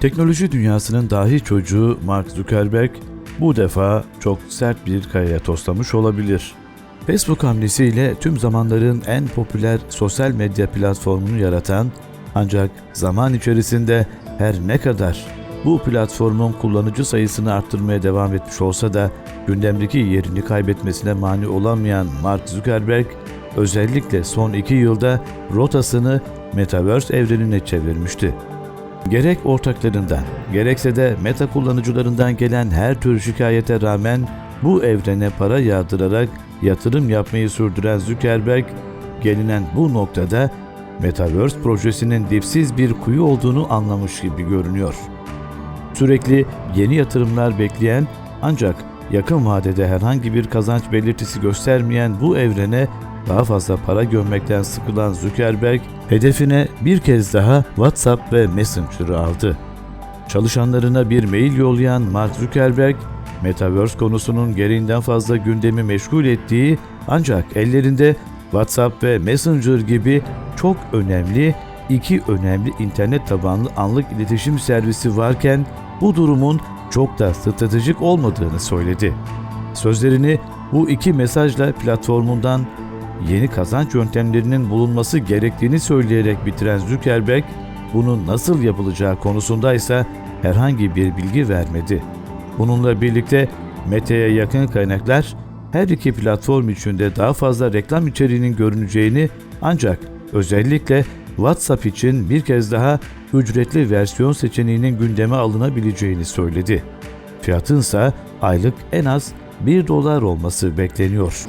Teknoloji dünyasının dahi çocuğu Mark Zuckerberg bu defa çok sert bir kayaya toslamış olabilir. Facebook hamlesiyle tüm zamanların en popüler sosyal medya platformunu yaratan ancak zaman içerisinde her ne kadar bu platformun kullanıcı sayısını arttırmaya devam etmiş olsa da gündemdeki yerini kaybetmesine mani olamayan Mark Zuckerberg özellikle son iki yılda rotasını Metaverse evrenine çevirmişti. Gerek ortaklarından, gerekse de meta kullanıcılarından gelen her tür şikayete rağmen bu evrene para yağdırarak yatırım yapmayı sürdüren Zuckerberg, gelinen bu noktada Metaverse projesinin dipsiz bir kuyu olduğunu anlamış gibi görünüyor. Sürekli yeni yatırımlar bekleyen ancak yakın vadede herhangi bir kazanç belirtisi göstermeyen bu evrene daha fazla para gömmekten sıkılan Zuckerberg, hedefine bir kez daha WhatsApp ve Messenger'ı aldı. Çalışanlarına bir mail yollayan Mark Zuckerberg, Metaverse konusunun gereğinden fazla gündemi meşgul ettiği ancak ellerinde WhatsApp ve Messenger gibi çok önemli iki önemli internet tabanlı anlık iletişim servisi varken bu durumun çok da stratejik olmadığını söyledi. Sözlerini bu iki mesajla platformundan yeni kazanç yöntemlerinin bulunması gerektiğini söyleyerek bitiren Zuckerberg, bunun nasıl yapılacağı konusunda ise herhangi bir bilgi vermedi. Bununla birlikte Meta'ya yakın kaynaklar her iki platform içinde daha fazla reklam içeriğinin görüneceğini ancak özellikle WhatsApp için bir kez daha ücretli versiyon seçeneğinin gündeme alınabileceğini söyledi. Fiyatınsa aylık en az 1 dolar olması bekleniyor.